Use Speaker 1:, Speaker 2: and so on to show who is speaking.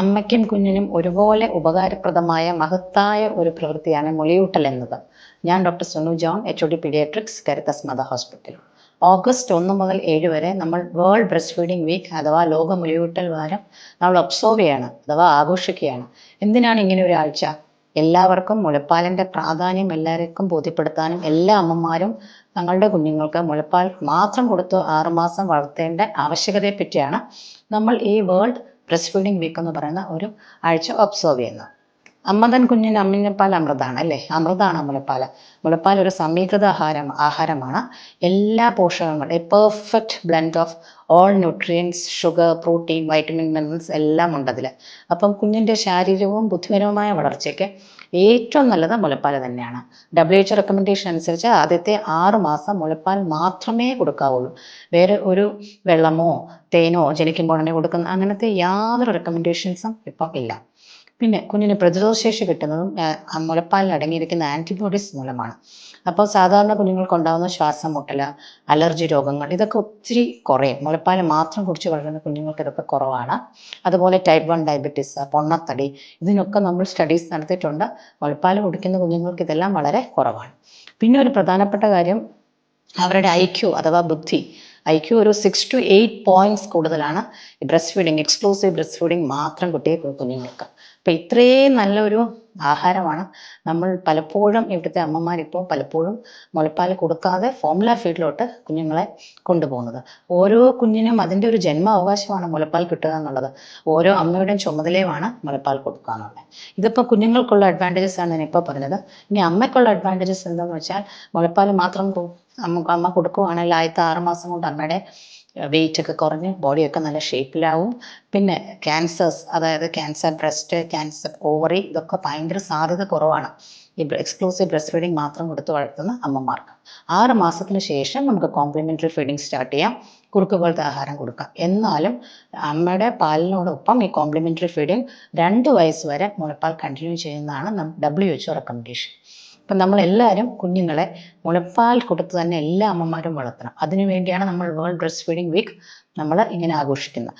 Speaker 1: അമ്മയ്ക്കും കുഞ്ഞിനും ഒരുപോലെ ഉപകാരപ്രദമായ മഹത്തായ ഒരു പ്രവൃത്തിയാണ് മുലയൂട്ടൽ എന്നത്. ഞാൻ doctor Sunu John H O D pediatrics Caritas mother hospital August ഒന്ന് മുതൽ ഏഴ് വരെ നമ്മൾ വേൾഡ് ബ്രസ്റ്റ് ഫീഡിംഗ് വീക്ക് അഥവാ ലോക മുലയൂട്ടൽ വാരം നമ്മൾ ഒബ്സർവ് ചെയ്യാണ് അഥവാ ആഘോഷിക്കുകയാണ്. എന്തിനാണ് ഇങ്ങനെ ഒരു ആഴ്ച? എല്ലാവർക്കും മുലപ്പാലിന്റെ പ്രാധാന്യം എല്ലാവർക്കും ബോധ്യപ്പെടുത്താനും എല്ലാ അമ്മമാരും തങ്ങളുടെ കുഞ്ഞുങ്ങൾക്ക് മുലപ്പാൽ മാത്രം കൊടുത്ത് ആറുമാസം വളർത്തേണ്ട ആവശ്യകതയെ പറ്റിയാണ് നമ്മൾ ഈ വേൾഡ് ബ്രസ്റ്റ് ഫീഡിംഗ് വീക്ക് എന്ന് പറയുന്ന ഒരു ആഴ്ച ഒബ്സർവ് ചെയ്യുന്നത് അമ്മതൻ കുഞ്ഞിന് അമ്മിഞ്ഞപ്പാൽ അമൃതാണ് അല്ലേ? അമൃതാണ് മുലപ്പാൽ മുലപ്പാൽ ഒരു സമീകൃത ആഹാരം ആഹാരമാണ്. എല്ലാ പോഷകങ്ങളും a perfect blend of all nutrients sugar protein vitamin minerals എല്ലാം ഉണ്ട് അതിൽ അപ്പം കുഞ്ഞിന്റെ ശാരീരികവും ബുദ്ധിപരവുമായ വളർച്ചയ്ക്ക് ഏറ്റവും നല്ലത് മുലപ്പാൽ തന്നെയാണ്. ഡബ്ല്യു എച്ച് റെക്കമെൻഡേഷൻ അനുസരിച്ച് ആദ്യത്തെ ആറ് മാസം മുലപ്പാൽ മാത്രമേ കൊടുക്കാവുള്ളൂ. വേറെ ഒരു വെള്ളമോ തേനോ ജനിക്കുമ്പോൾ തന്നെ കൊടുക്കുന്ന അങ്ങനത്തെ യാതൊരു റെക്കമെൻഡേഷൻസും ഇപ്പം ഇല്ല. പിന്നെ കുഞ്ഞിന് പ്രതിരോധശേഷി കിട്ടുന്നതും മുലപ്പാലിൽ അടങ്ങിയിരിക്കുന്ന ആന്റിബോഡീസ് മൂലമാണ്. അപ്പോൾ സാധാരണ കുഞ്ഞുങ്ങൾക്കുണ്ടാകുന്ന ശ്വാസം മുട്ടൽ അലർജി രോഗങ്ങൾ ഇതൊക്കെ ഒത്തിരി കുറയും. മുലപ്പാൽ മാത്രം കുടിച്ച് വളരുന്ന കുഞ്ഞുങ്ങൾക്ക് ഇതൊക്കെ കുറവാണ്. അതുപോലെ ടൈപ്പ് വൺ ഡയബറ്റീസ് പൊണ്ണത്തടി ഇതിനൊക്കെ നമ്മൾ സ്റ്റഡീസ് നടത്തിയിട്ടുണ്ട്. മുലപ്പാൽ കുടിക്കുന്ന കുഞ്ഞുങ്ങൾക്ക് ഇതെല്ലാം വളരെ കുറവാണ്. പിന്നെ ഒരു പ്രധാനപ്പെട്ട കാര്യം അവരുടെ ഐ ക്യു അഥവാ ബുദ്ധി ഐ ക്യു ഒരു സിക്സ് ടു എയ്റ്റ് പോയിന്റ്സ് കൂടുതലാണ്. ഈ breast feeding exclusive breast feeding മാത്രം കുട്ടിയെ കുഞ്ഞുങ്ങൾക്ക്. അപ്പം ഇത്രയും നല്ലൊരു ആഹാരമാണ്. നമ്മൾ പലപ്പോഴും ഇവിടുത്തെ അമ്മമാരിപ്പോൾ പലപ്പോഴും മുലപ്പാൽ കൊടുക്കാതെ ഫോമുല ഫീഡിലോട്ട് കുഞ്ഞുങ്ങളെ കൊണ്ടുപോകുന്നത്. ഓരോ കുഞ്ഞിനും അതിന്റെ ഒരു ജന്മാവകാശമാണ് മുലപ്പാൽ കിട്ടുക എന്നുള്ളത്. ഓരോ അമ്മയുടെയും ചുമതലയുമാണ് മുലപ്പാൽ കൊടുക്കുക എന്നുള്ളത്. ഇതിപ്പോൾ കുഞ്ഞുങ്ങൾക്കുള്ള അഡ്വാന്റേജസ് ആണ് ഞാൻ ഇപ്പോൾ പറഞ്ഞത്. ഇനി അമ്മയ്ക്കുള്ള അഡ്വാന്റേജസ് എന്താണെന്ന് വെച്ചാൽ മുലപ്പാൽ മാത്രം കൊ- അമ്മ കൊടുക്കുവാണെങ്കിൽ ആദ്യത്തെ ആറ് മാസം കൊണ്ട് അമ്മയുടെ വെയിറ്റ് ഒക്കെ കുറഞ്ഞ് ബോഡിയൊക്കെ നല്ല ഷേപ്പിലാവും പിന്നെ ക്യാൻസേഴ്സ് അതായത് ക്യാൻസർ ബ്രസ്റ്റ് ക്യാൻസർ ഓവറി ഇതൊക്കെ ഭയങ്കര സാധ്യത കുറവാണ്. ഈ എക്സ്ക്ലൂസീവ് ബ്രസ്റ്റ് ഫീഡിംഗ് മാത്രം കൊടുത്ത് വളർത്തുന്ന അമ്മമാർക്ക്. ആറ് മാസത്തിന് ശേഷം നമുക്ക് കോംപ്ലിമെന്ററി ഫീഡിംഗ് സ്റ്റാർട്ട് ചെയ്യാം. കുറുക്ക് പോലത്തെ ആഹാരം കൊടുക്കാം. എന്നാലും അമ്മയുടെ പാലിനോടൊപ്പം ഈ കോംപ്ലിമെന്ററി ഫീഡിംഗ് രണ്ട് വയസ്സ് വരെ മുലപ്പാൽ കണ്ടിന്യൂ ചെയ്യുന്നതാണ് ഡബ്ല്യു എച്ച് റെക്കമെൻഡേഷൻ അപ്പം നമ്മളെല്ലാവരും കുഞ്ഞുങ്ങളെ മുലപ്പാൽ കൊടുത്ത് തന്നെ എല്ലാ അമ്മമാരും വളർത്തണം. അതിനു വേണ്ടിയാണ് നമ്മൾ വേൾഡ് ബ്രസ്റ്റ് ഫീഡിംഗ് വീക്ക് നമ്മൾ ഇങ്ങനെ ആഘോഷിക്കുന്നത്.